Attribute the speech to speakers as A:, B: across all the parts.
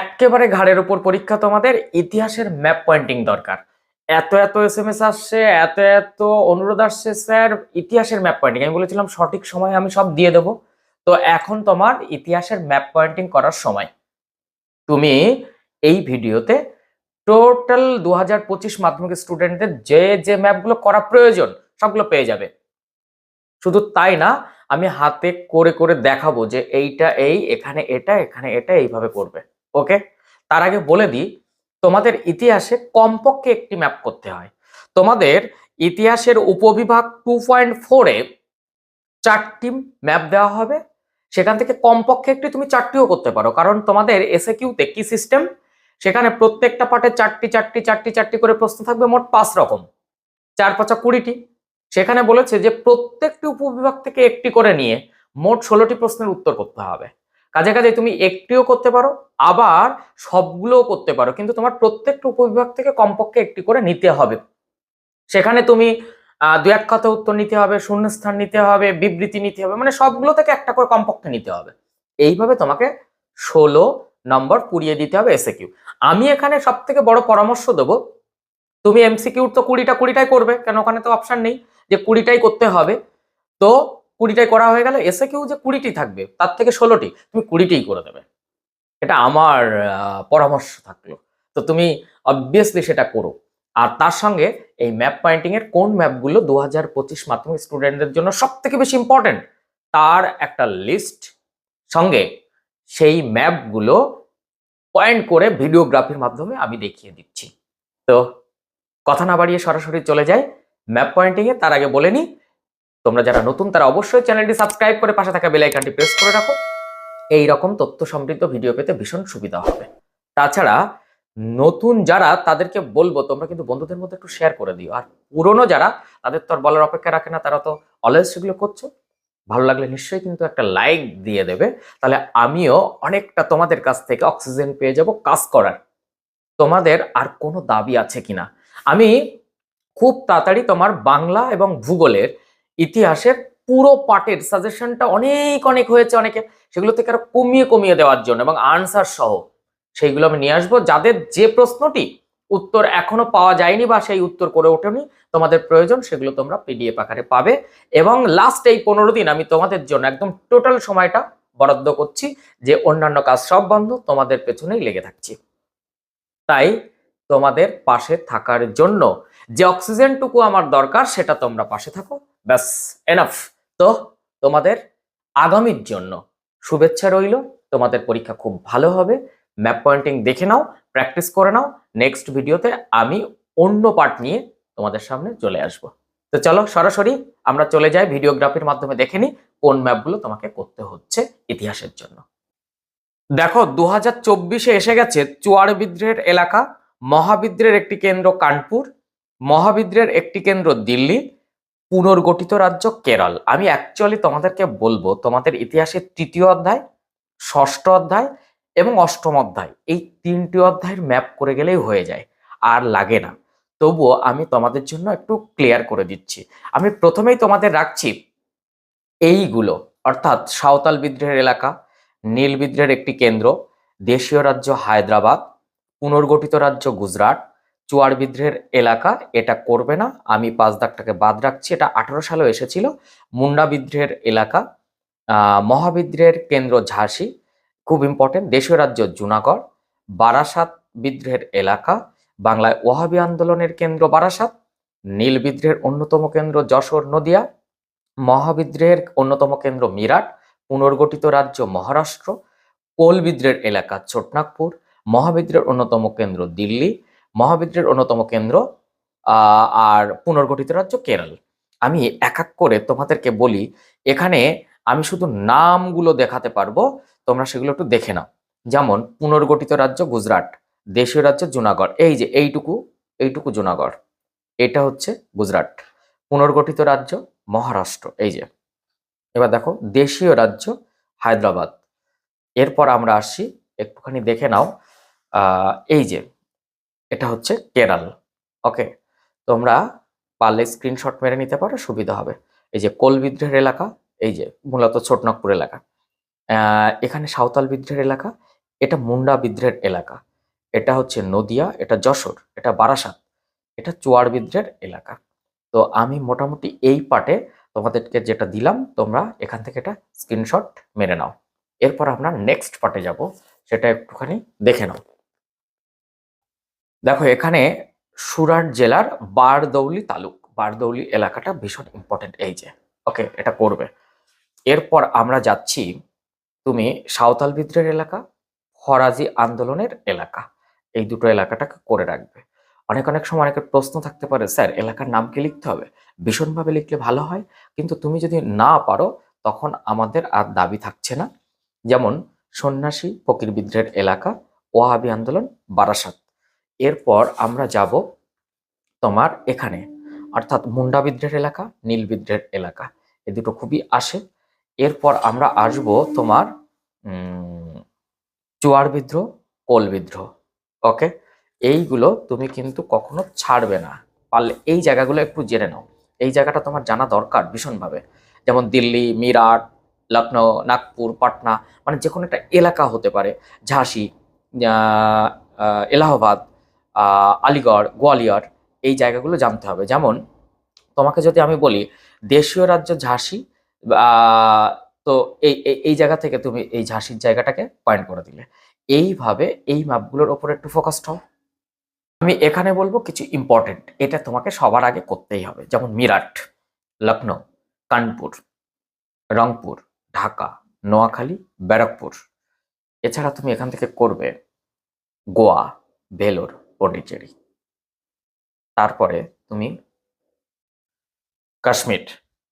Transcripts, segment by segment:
A: একেবারে ঘাড়ের উপর পরীক্ষা তোমাদের, ইতিহাসের ম্যাপ পয়েন্টিং দরকার। এত এত এস এম এস আসছে, এত এত অনুরোধ আসছে, স্যার, ইতিহাসের ম্যাপ পয়েন্টিং আমি বলেছিলাম, সঠিক সময় আমি সব দিয়ে দেবো। তো এখন তোমার ইতিহাসের ম্যাপ পয়েন্টিং করার সময়। তুমি এই ভিডিওতে টোটাল দু হাজার পঁচিশ মাধ্যমিক স্টুডেন্টদের যে যে ম্যাপগুলো করা প্রয়োজন, সবগুলো পেয়ে যাবে। শুধু তাই না, আমি হাতে করে করে দেখাবো যে এইটা এই, এখানে এটা এখানে এটা, এইভাবে করবে। ওকে তার আগে বলে দিই, তোমাদের ইতিহাসে কমপক্ষে একটি ম্যাপ করতে হয়। তোমাদের ইতিহাসের উপবিভাগ টু পয়েন্ট ফোরে চারটি ম্যাপ দেওয়া হবে। সেখান থেকে কমপক্ষে একটি তুমি চারটিও করতে পারো। কারণ তোমাদের এসএ কিউতে কি সিস্টেম সেখানে প্রত্যেকটা পার্টে চারটি চারটি চারটি চারটি করে প্রশ্ন থাকবে, মোট পাঁচ রকম। চার পাঁচা কুড়িটি। সেখানে বলেছে যে প্রত্যেকটি উপবিভাগ থেকে একটি করে নিয়ে মোট ষোলোটি প্রশ্নের উত্তর করতে হবে। কাজে কাজে তুমি একটিও করতে পারো, আবার সবগুলোও করতে পারো, কিন্তু তোমার প্রত্যেকটা উপবিভাগ থেকে কমপক্ষে একটি করে নিতে হবে। সেখানে তুমি দু এক কথা উত্তর নিতে হবে, শূন্যস্থান নিতে হবে, বিবৃতি নিতে হবে মানে সবগুলো থেকে একটা করে কমপক্ষে নিতে হবে। এইভাবে তোমাকে ষোলো নম্বর পুড়িয়ে দিতে হবে এসে কিউ আমি এখানে সব থেকে বড় পরামর্শ দেবো, তুমি এমসিকিউর তো কুড়িটা কুড়িটাই করবে, কেন ওখানে তো অপশান নেই, যে কুড়িটাই করতে হবে। তো কুড়িটাই করা হয়ে গেল, এসে কেউ যে কুড়িটি থাকবে, তার থেকে ষোলোটি তুমি কুড়িটিই করে দেবে। এটা আমার পরামর্শ থাকল। তো তুমি অবভিয়াসলি সেটা করো। আর তার সঙ্গে এই ম্যাপ পয়েন্টিং এর কোন ম্যাপগুলো দু হাজার পঁচিশ মাধ্যমিক স্টুডেন্টদের জন্য সব থেকে বেশি ইম্পর্টেন্ট তার একটা লিস্ট সঙ্গে সেই ম্যাপগুলো পয়েন্ট করে ভিডিওগ্রাফির মাধ্যমে আমি দেখিয়ে দিচ্ছি। তো কথা না বাড়িয়ে সরাসরি চলে যাই। ম্যাপ পয়েন্টিং এ তার আগে বলে নিই তোমরা যারা নতুন, তারা অবশ্যই চ্যানেলটি সাবস্ক্রাইব করে পাশে থাকা বেল আইকনটি প্রেস করে রাখো। এই রকম তথ্য সমৃদ্ধ ভিডিও পেতে ভীষণ সুবিধা হবে। তাছাড়া নতুন যারা, তাদেরকে বলব, তোমরা কিন্তু বন্ধুদের মধ্যে একটু শেয়ার করে দিও। আর পুরনো যারা, তাদের তো আর বলার অপেক্ষা রাখে না, তারা তো অলওয়েজ সেগুলো করছ। ভালো লাগলে নিশ্চয়ই কিন্তু একটা লাইক দিয়ে দেবে। তাহলে আমিও অনেকটা তোমাদের কাছ থেকে অক্সিজেন পেয়ে যাব কাজ করার। তোমাদের আর কোনো দাবি আছে কিনা? আমি খুব তাড়াতাড়ি তোমার বাংলা এবং ভূগোলের ইতিহাসের পুরো পার্টের সাজেশনটা অনেক অনেক হয়েছে অনেকে। সেগুলো থেকে আরও কমিয়ে কমিয়ে দেওয়ার জন্য এবং আনসার সহ সেইগুলো আমি নিয়ে আসব। যাদের যে প্রশ্নটি উত্তর এখনও পাওয়া যায়নি বা সেই উত্তর করে ওঠেনি, তোমাদের প্রয়োজন সেগুলো তোমরা পিডিএফ আকারে পাবে। এবং লাস্ট এই পনেরো দিন আমি তোমাদের জন্য একদম টোটাল সময়টা বরাদ্দ করছি যে অন্যান্য কাজ সব বন্ধ, তোমাদের পেছনেই লেগে থাকছি। তাই তোমাদের পাশে থাকার জন্য যে অক্সিজেনটুকু আমার দরকার সেটা তোমরা পাশে থাকো। ব্যাস এনাফ তো তোমাদের আগামীর জন্য শুভেচ্ছা রইল। তোমাদের পরীক্ষা খুব ভালো হবে। ম্যাপ পয়েন্টিং দেখে নাও, প্র্যাকটিস করে নাও। নেক্সট ভিডিওতে আমি অন্য পার্ট নিয়ে তোমাদের সামনে চলে আসব। তো চলো, সরাসরি আমরা চলে যাই ভিডিওগ্রাফির মাধ্যমে দেখে নিই কোন ম্যাপগুলো তোমাকে করতে হচ্ছে ইতিহাসের জন্য। দেখো দু হাজার চব্বিশে এসে গেছে চুয়ার বিদ্রোহের এলাকা, মহাবিদ্রের একটি কেন্দ্র কানপুর, মহাবিদ্রের একটি কেন্দ্র দিল্লি পুনর্গঠিত রাজ্য কেরল। আমি অ্যাকচুয়ালি তোমাদেরকে বলব, তোমাদের ইতিহাসের তৃতীয় অধ্যায়, ষষ্ঠ অধ্যায় এবং অষ্টম অধ্যায়, এই তিনটি অধ্যায়ের ম্যাপ করে গেলেই হয়ে যায়, আর লাগে না। তবুও আমি তোমাদের জন্য একটু ক্লিয়ার করে দিচ্ছি। আমি প্রথমেই তোমাদের রাখছি এইগুলো, অর্থাৎ সাঁওতাল বিদ্রোহের এলাকা, নীল বিদ্রোহের একটি কেন্দ্র, দেশীয় রাজ্য হায়দ্রাবাদ, পুনর্গঠিত রাজ্য গুজরাট চুয়ার বিদ্রোহের এলাকা এটা করবে না। আমি পাঁচ দাগটাকে বাদ রাখছি। এটা আঠারো সালেও এসেছিল। মুন্ডা বিদ্রোহের এলাকা আহ, মহাবিদ্রোহের কেন্দ্র ঝাঁসি খুব ইম্পর্টেন্ট দেশীয় রাজ্য জুনাগড় বারাসাত বিদ্রোহের এলাকা বাংলায় ওয়াহাবি আন্দোলনের কেন্দ্র বারাসাত নীল বিদ্রোহের অন্যতম কেন্দ্র যশোর নদিয়া মহাবিদ্রোহের অন্যতম কেন্দ্র মিরাট পুনর্গঠিত রাজ্য মহারাষ্ট্র কোল বিদ্রোহের এলাকা ছোটনাগপুর মহাবিদ্রোহের অন্যতম কেন্দ্র দিল্লি মহাবিদ্রোহের অন্যতম কেন্দ্র আর পুনর্গঠিত রাজ্য কেরল। আমি এক এক করে তোমাদেরকে বলি, এখানে আমি শুধু নামগুলো দেখাতে পারব, তোমরা সেগুলো একটু দেখে নাও। যেমন, পুনর্গঠিত রাজ্য গুজরাট, দেশীয় রাজ্য জুনাগড়। এই যে, এইটুকু এইটুকু জুনাগড়। এটা হচ্ছে গুজরাট। পুনর্গঠিত রাজ্য মহারাষ্ট্র। এই যে, এবার দেখো, দেশীয় রাজ্য হায়দ্রাবাদ। এরপর আমরা আসছি একটুখানি দেখে নাও। এই যে এটা হচ্ছে কেরাল। ওকে? তোমরা পারলে স্ক্রিনশট মেরে নিতে পারো, সুবিধা হবে। এই যে কোল বিদ্রোহের এলাকা, এই যে মূলত ছোটনাগপুর এলাকা। এখানে সাঁওতাল বিদ্রোহের এলাকা, এটা মুন্ডা বিদ্রের এলাকা। এটা হচ্ছে নদিয়া, এটা যশোর, এটা বারাসাত, এটা চুয়ার বিদ্রের এলাকা। তো আমি মোটামুটি এই পার্টে তোমাদেরকে যেটা দিলাম, তোমরা এখান থেকে এটা স্ক্রিনশট মেরে নাও। এরপর আমরা নেক্সট পার্টে যাব, সেটা একটুখানি দেখে নাও। দেখো, এখানে সুরাট জেলার বারদৌলি তালুক। বারদৌলি এলাকাটা ভীষণ ইম্পর্টেন্ট এই যে। ওকে, এটা করবে। এরপর আমরা যাচ্ছি, তুমি সাঁওতাল বিদ্রের এলাকা, ফরাজি আন্দোলনের এলাকা। এই দুটো এলাকাটাকে করে রাখবে। অনেক অনেক সময় অনেকের প্রশ্ন থাকতে পারে, স্যার, এলাকার নাম কি লিখতে হবে? ভীষণভাবে লিখলে ভালো হয়, কিন্তু তুমি যদি না পারো, তখন আমাদের আর দাবি থাকছে না। যেমন সন্ন্যাসী ফকির বিদ্রের এলাকা, ওয়াহাবি আন্দোলন, বারাসাত। এরপর আমরা যাব তোমার এখানে। অর্থাৎ মুন্ডা বিদ্রের এলাকা, নীল বিদ্রের এলাকা। এ দুটো খুবই আসে। এরপর আমরা আসব তোমার চুয়ার বিদ্রোহ, কোল বিদ্রোহ। ওকে? এইগুলো তুমি কিন্তু কখনো ছাড়বে না। পারলে এই জায়গাগুলো একটু জেনে নাও। এই জায়গাটা তোমার জানা দরকার ভীষণভাবে। যেমন দিল্লি, মিরাট, লখনৌ, নাগপুর, পাটনা মানে যে কোনো একটা এলাকা হতে পারে। ঝাঁসি এলাহাবাদ আলিগড়, গোয়ালিয়র এই জায়গাগুলো জানতে হবে। যেমন তোমাকে যদি আমি বলি দেশীয় রাজ্য ঝাঁসি তো এই, এই- জায়গা থেকে তুমি এই ঝাঁসির জায়গাটাকে পয়েন্ট করে দিলে। এইভাবে এই ম্যাপগুলোর ওপর একটু ফোকাসড হও। আমি এখানে বলব কিছু ইম্পর্টেন্ট এটা তোমাকে সবার আগে করতেই হবে। যেমন মিরাট লখনৌ কানপুর, রংপুর, ঢাকা, নোয়াখালী, ব্যারাকপুর। এছাড়া তুমি এখান থেকে করবে গোয়া, ভেলোর পন্ডিচেরি। তারপরে তুমি কাশ্মীর,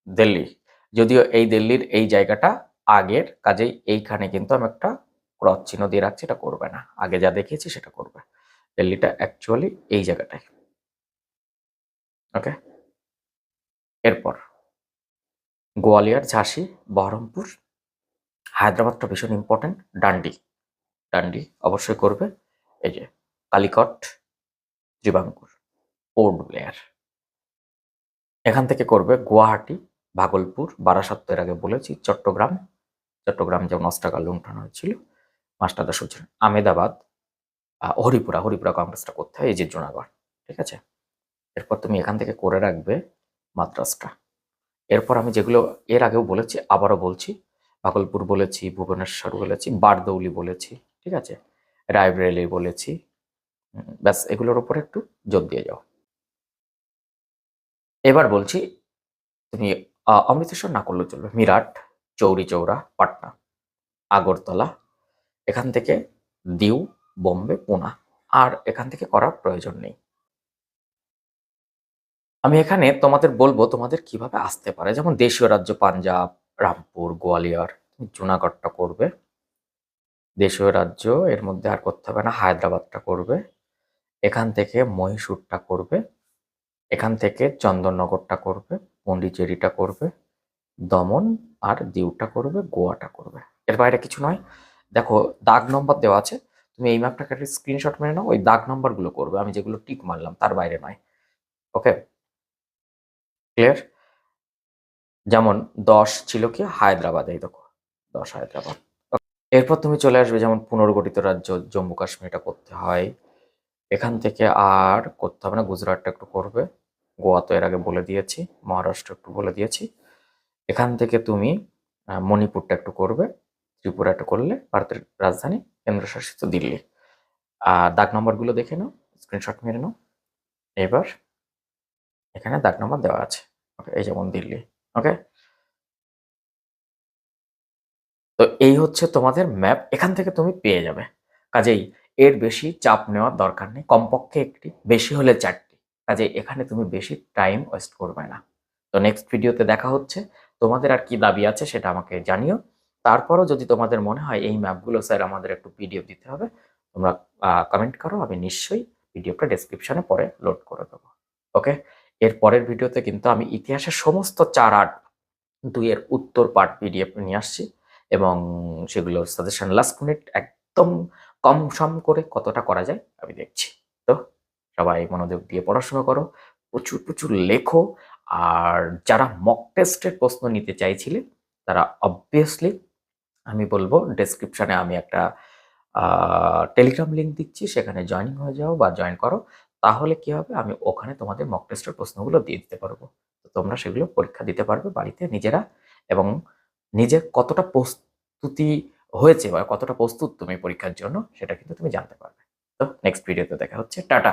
A: দিল্লি। যদিও এই দিল্লির এই জায়গাটা আগের কাজেই এইখানে কিন্তু আমি একটা ক্রস চিহ্ন দিয়ে রাখছি, এটা করবে না। আগে যা দেখিয়েছি সেটা করবে। দিল্লিটা অ্যাকচুয়ালি এই জায়গাটায় ওকে এরপর গোয়ালিয়র, ঝাঁসি, বহরমপুর হায়দ্রাবাদটা ভীষণ ইম্পর্টেন্ট ডান্ডি। ডান্ডি অবশ্যই করবে। এই যে কালিকট ত্রিবাঙ্কুর পোর্ট ব্লেয়ার এখান থেকে করবে গুয়াহাটি, ভাগলপুর, বারাসাত এর আগে বলেছি, চট্টগ্রাম। চট্টগ্রাম যেমন অস্টাকা লুণ্ঠন হয়েছিল, মাস্টারদা সূচনা আমেদাবাদ হরিপুরা হরিপুরা কংগ্রেসটা করতে হয় এই যে জুনাগড়, ঠিক আছে? এরপর তুমি এখান থেকে করে রাখবে মাদ্রাসটা। এরপর আমি যেগুলো এর আগেও বলেছি, আবারও বলছি, ভাগলপুর বলেছি, ভুবনেশ্বর বলেছি, বারদৌলি বলেছি, ঠিক আছে? রায়বরেলি বলেছি ব্যাস, এগুলোর উপর একটু জোর দিয়ে যাও। এবার বলছি, তুমি অমৃতেশ্বর না করলেও চলবে। মিরাট, চৌরি চৌরা, পাটনা, আগরতলা, এখান থেকে দিউ, বোম্বে, পুনা, আর এখান থেকে করার প্রয়োজন নেই। আমি এখানে তোমাদের বলব, তোমাদের কীভাবে আসতে পারে? যেমন দেশীয় রাজ্য, পাঞ্জাব, রামপুর, গোয়ালিয়র, তুমি জুনাগড়টা করবে। দেশীয় রাজ্য, এর মধ্যে আর করতে হবে না, হায়দ্রাবাদটা করবে। এখান থেকে মহীশূরটা করবে, এখান থেকে চন্দননগরটা করবে পন্ডিচেরিটা করবে, দমন আর দিউটা করবে, গোয়াটা করবে। এর বাইরে কিছু নয়। দেখো, দাগ নম্বর দেওয়া আছে। তুমি এই ম্যাপটাকে একটা স্ক্রিনশট মেরে নাও, ওই দাগ নম্বরগুলো করবে। আমি যেগুলো টিক মারলাম, তার বাইরে নয়। ওকে? ক্লিয়ার যেমন দশ ছিল কি? হায়দ্রাবাদ এই দেখো। দশ হায়দ্রাবাদ। এরপর তুমি চলে আসবে যেমন পুনর্গঠিত রাজ্য জম্মু কাশ্মীর এটা করতে হয়। এখান থেকে আর করতে হবে না, গুজরাটটা একটু করবে। গোয়া তো এর আগে বলে দিয়েছি, মহারাষ্ট্র একটু বলে দিয়েছি। এখান থেকে তুমি মণিপুরটা একটু করবে ত্রিপুরা একটু করলে ভারতের রাজধানী, কেন্দ্রশাসিত দিল্লি। আর দাগ নম্বরগুলো দেখে নাও স্ক্রিনশট মেরে নাও। এবার এখানে দাগ নম্বর দেওয়া আছে ওকে এই যেমন দিল্লি ওকে তো এই হচ্ছে তোমাদের ম্যাপ এখান থেকে তুমি পেয়ে যাবে। কাজেই এর বেশি চাপ নেওয়ার দরকার নেই। কমপক্ষে একটি, বেশি হলে চারটি। কাজে এখানে তুমি বেশি টাইম ওয়েস্ট করবে না। তো নেক্সট ভিডিওতে দেখা হচ্ছে। তোমাদের আর কি দাবি আছে সেটা আমাকে জানিও। তারপরও যদি তোমাদের মনে হয় এই ম্যাপগুলো স্যার আমাদের একটু পিডিএফ দিতে হবে, তোমরা কমেন্ট করো। আমি নিশ্চয়ই ভিডিওটা ডেসক্রিপশনে পরে লোড করে দেবো। ওকে এর পরের ভিডিওতে কিন্তু আমি ইতিহাসের সমস্ত চার আট দুইয়ের উত্তর পার্ট পিডিএফ নিয়ে আসছি এবং সেগুলোর সাজেশন লাস্ট মিনিট একদম কম সম করে কতটা করা যায়, আমি দেখছি। তো সবাই মনোযোগ দিয়ে পড়াশোনা করো, প্রচুর প্রচুর লেখো, আর যারা মক টেস্টের প্রশ্ন নিতে চাইছিলে, তারা অবভিয়াসলি আমি বলব ডেসক্রিপশনে আমি একটা টেলিগ্রাম লিঙ্ক দিচ্ছি, সেখানে জয়েনিং হয়ে যাও বা জয়েন করো, তাহলে কি হবে? আমি ওখানে তোমাদের মক টেস্টের প্রশ্নগুলো দিয়ে দিতে পারব। তো তোমরা সেগুলো পরীক্ষা দিতে পারবে বাড়িতে নিজেরা, এবং নিজে কতটা প্রস্তুতি হয়েছে বা কতটা প্রস্তুত তুমি পরীক্ষার জন্য, সেটা কিন্তু তুমি জানতে পারবে। তো নেক্সট ভিডিওতে দেখা হচ্ছে, টাটা!